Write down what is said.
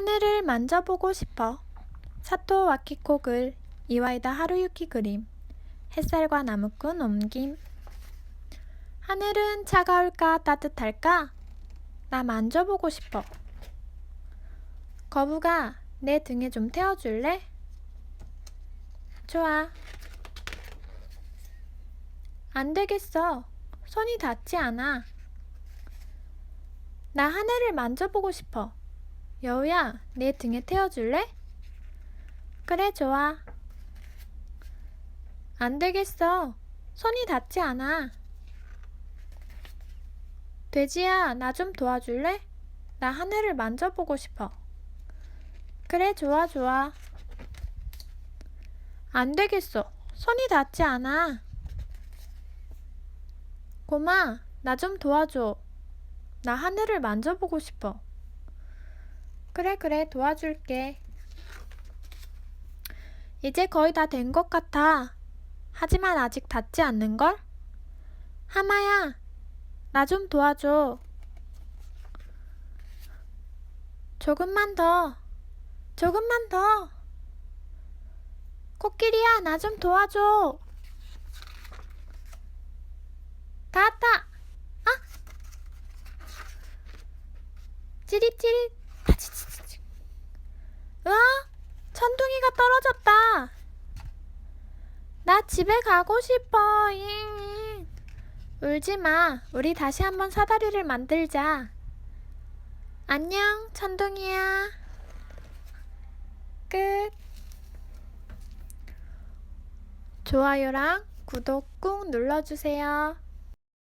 하늘을 만져보고 싶어. 사토 와키코 글 이와이다 하루유키 그림 햇살과 나무꾼 옮김 하늘은 차가울까 따뜻할까? 나 만져보고 싶어. 거북아, 내 등에 좀 태워줄래? 좋아. 안 되겠어. 손이 닿지 않아. 나 하늘을 만져보고 싶어. 여우야, 내 등에 태워줄래? 그래, 좋아. 안 되겠어. 손이 닿지 않아. 돼지야, 나 좀 도와줄래? 나 하늘을 만져보고 싶어. 그래, 좋아, 좋아. 안 되겠어. 손이 닿지 않아. 고마, 나 좀 도와줘. 나 하늘을 만져보고 싶어. 그래, 그래, 도와줄게. 이제 거의 다 된 것 같아. 하지만 아직 닿지 않는걸? 하마야, 나 좀 도와줘. 조금만 더. 조금만 더. 코끼리야, 나 좀 도와줘. 닿았다. 아! 찌릿찌릿. 아치치치치. 으아! 천둥이가 떨어졌다. 나 집에 가고 싶어. 잉잉. 울지 마. 우리 다시 한번 사다리를 만들자. 안녕, 천둥이야. 끝. 좋아요랑 구독 꾹 눌러주세요.